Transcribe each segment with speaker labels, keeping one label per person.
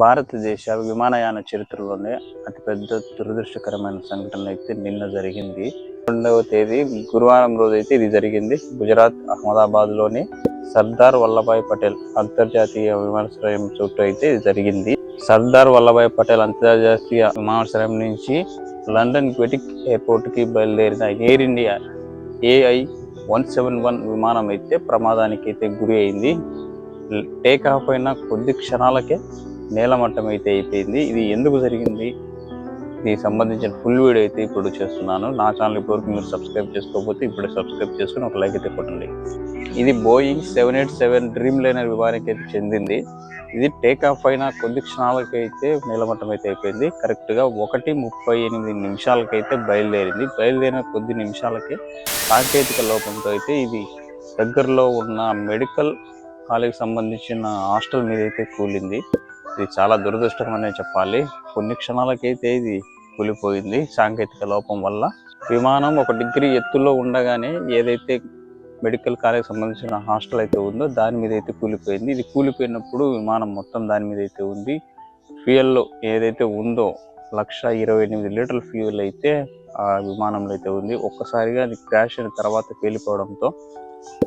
Speaker 1: భారతదేశ విమానయాన చరిత్రలోనే అతిపెద్ద దురదృష్టకరమైన సంఘటన అయితే నిన్న జరిగింది. రెండవ తేదీ గురువారం రోజు అయితే ఇది జరిగింది. గుజరాత్ అహ్మదాబాద్లోని సర్దార్ వల్లభాయ్ పటేల్ అంతర్జాతీయ విమానాశ్రయం చుట్టూ అయితే ఇది జరిగింది. సర్దార్ వల్లభాయ్ పటేల్ అంతర్జాతీయ విమానాశ్రయం నుంచి లండన్ క్వెటిక్ ఎయిర్పోర్ట్కి బయలుదేరిన Air India AI one seven one విమానం అయితే ప్రమాదానికి అయితే గురి అయింది. టేక్ ఆఫ్ అయిన కొద్ది క్షణాలకే నేలమట్టం అయితే అయిపోయింది. ఇది ఎందుకు జరిగింది? దీనికి సంబంధించిన ఫుల్ వీడియో అయితే ఇప్పుడు చేస్తున్నాను. నా ఛానల్ ఇప్పటివరకు మీరు సబ్స్క్రైబ్ చేసుకోకపోతే ఇప్పుడు సబ్స్క్రైబ్ చేసుకుని ఒక లైక్ అయితే కొట్టండి. ఇది Boeing seven eight seven Dreamliner విమానానికి అయితే చెందింది. ఇది టేక్ ఆఫ్ అయిన కొద్ది క్షణాలకి అయితే నీలమట్టం అయితే అయిపోయింది కరెక్ట్గా ఒకటి ముప్పై ఎనిమిది నిమిషాలకైతే బయలుదేరింది. బయలుదేరిన కొద్ది నిమిషాలకే సాంకేతిక లోపంతో అయితే ఇది దగ్గరలో ఉన్న మెడికల్ కాలేజీకి సంబంధించిన హాస్టల్ మీద అయితే కూలింది. ఇది చాలా దురదృష్టకరమనే చెప్పాలి. కొన్ని క్షణాలకైతే ఇది కూలిపోయింది. సాంకేతిక లోపం వల్ల. విమానం ఒక డిగ్రీ ఎత్తులో ఉండగానే ఏదైతే మెడికల్ కాలేజ్ సంబంధించిన హాస్టల్ అయితే ఉందో దాని మీద అయితే కూలిపోయింది. ఇది కూలిపోయినప్పుడు విమానం మొత్తం దాని మీద అయితే ఉంది. ఫ్యూయల్లో ఏదైతే ఉందో లక్ష ఇరవై ఎనిమిది లీటర్ల ఫ్యూయల్ అయితే ఆ విమానంలో అయితే ఉంది. ఒక్కసారిగా అది క్రాష్ అయిన తర్వాత పేలిపోవడంతో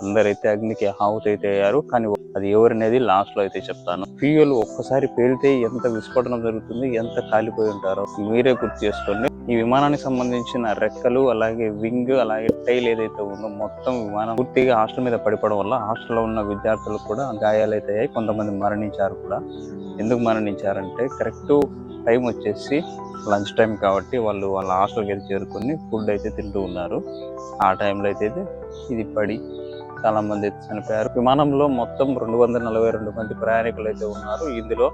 Speaker 1: అందరైతే అగ్నికి ఆహుతి అయితే అయ్యారు. కానీ అది ఎవరనేది లాస్ట్లో అయితే చెప్తాను. ఫ్యూయల్ ఒక్కసారి పేలితే ఎంత విస్ఫోటనం జరుగుతుంది ఎంత కాలిపోయి ఉంటారో మీరే గుర్తు చేసుకోండి. ఈ విమానానికి సంబంధించిన రెక్కలు అలాగే వింగ్ అలాగే టైల్ ఏదైతే ఉందో మొత్తం విమానం పూర్తిగా హాస్టల్ మీద పడిపోవడం వల్ల హాస్టల్లో ఉన్న విద్యార్థులు కూడా గాయాలైతాయి అయ్యాయి కొంతమంది మరణించారు కూడా. ఎందుకు మరణించారంటే కరెక్ట్ టైం వచ్చేసి లంచ్ టైం కాబట్టి వాళ్ళు వాళ్ళ హాస్టల్కి వెళ్ళి చేరుకొని ఫుడ్ అయితే తింటూ ఉన్నారు. ఆ టైంలో అయితే ఇది పడి చాలా మంది అయితే చనిపోయారు. విమానంలో మొత్తం రెండు వందల నలభై రెండు మంది ప్రయాణికులు అయితే ఉన్నారు. ఇందులో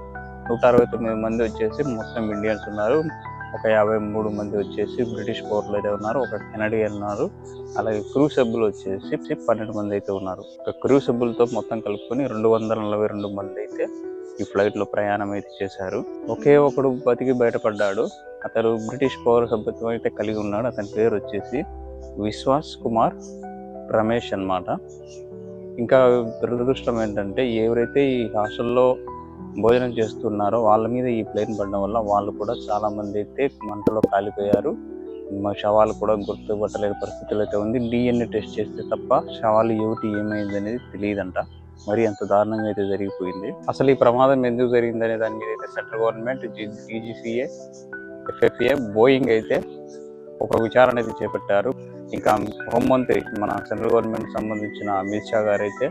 Speaker 1: నూట అరవై తొమ్మిది మంది వచ్చేసి మొత్తం ఇండియన్స్ ఉన్నారు. ఒక యాభై మూడు మంది వచ్చేసి బ్రిటిష్ పౌరులు అయితే ఉన్నారు ఒక కెనడియన్ ఉన్నారు అలాగే క్రూ సభ్యులు వచ్చేసి పన్నెండు మంది అయితే ఉన్నారు. ఒక క్రూ సభ్యులతో మొత్తం కలుపుకొని రెండు వందల నలభై రెండు మంది అయితే ఈ ఫ్లైట్లో ప్రయాణం అయితే చేశారు. ఒకే ఒకడు బతికి బయటపడ్డాడు అతడు బ్రిటిష్ పౌర సభ్యత్వం అయితే కలిగి ఉన్నాడు అతని పేరు వచ్చేసి విశ్వాస్ కుమార్ రమేష్ అన్నమాట. ఇంకా దురదృష్టం ఏంటంటే ఎవరైతే ఈ హాస్టల్లో భోజనం చేస్తున్నారో వాళ్ళ మీద ఈ ప్లేన్ పడడం వల్ల వాళ్ళు కూడా చాలా మంది అయితే మంటలో కాలిపోయారు. శవాలు కూడా గుర్తుపట్టలేని పరిస్థితులు అయితే ఉంది. డిఎన్ఏ టెస్ట్ చేస్తే తప్ప శవాలు ఏమిటి ఏమైంది అనేది తెలియదంట. మరి అంత దారుణంగా అయితే జరిగిపోయింది. అసలు ఈ ప్రమాదం ఎందుకు జరిగింది అనే దాని మీద అయితే central government DGCA FAA Boeing అయితే ఒక విచారణ అయితే చేపట్టారు. ఇంకా హోంమంత్రి మన సెంట్రల్ గవర్నమెంట్ సంబంధించిన అమిత్ షా గారు అయితే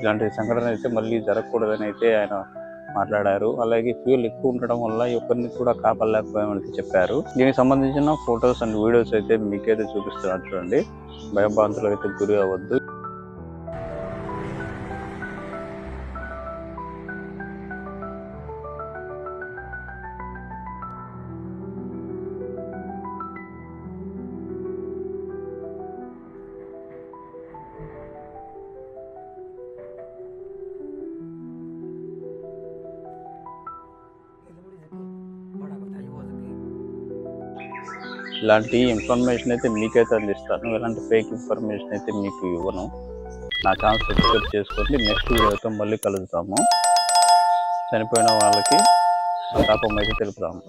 Speaker 1: ఇలాంటి సంఘటన అయితే మళ్ళీ జరగకూడదని అయితే ఆయన మాట్లాడారు. అలాగే ఫ్యూల్ ఎక్కువ ఉండడం వల్ల ఎవరిని కూడా కాపాడలేకపోయామని చెప్పారు. దీనికి సంబంధించిన ఫొటోస్ అండ్ వీడియోస్ అయితే మీకైతే చూపిస్తున్నారు చూడండి. భయభ్రాంతులు అయితే గురి అవ్వద్దు. ఇలాంటి ఇన్ఫర్మేషన్ అయితే మీకైతే అందిస్తాను. ఇలాంటి ఫేక్ ఇన్ఫర్మేషన్ అయితే మీకు ఇవ్వను. నా ఛానల్ సబ్స్క్రైబ్ చేసుకోండి. నెక్స్ట్ వీడియోతో మళ్ళీ కలుద్దాము. చనిపోయిన వాళ్ళకి సంతాపం అయితే తెలుపుతాము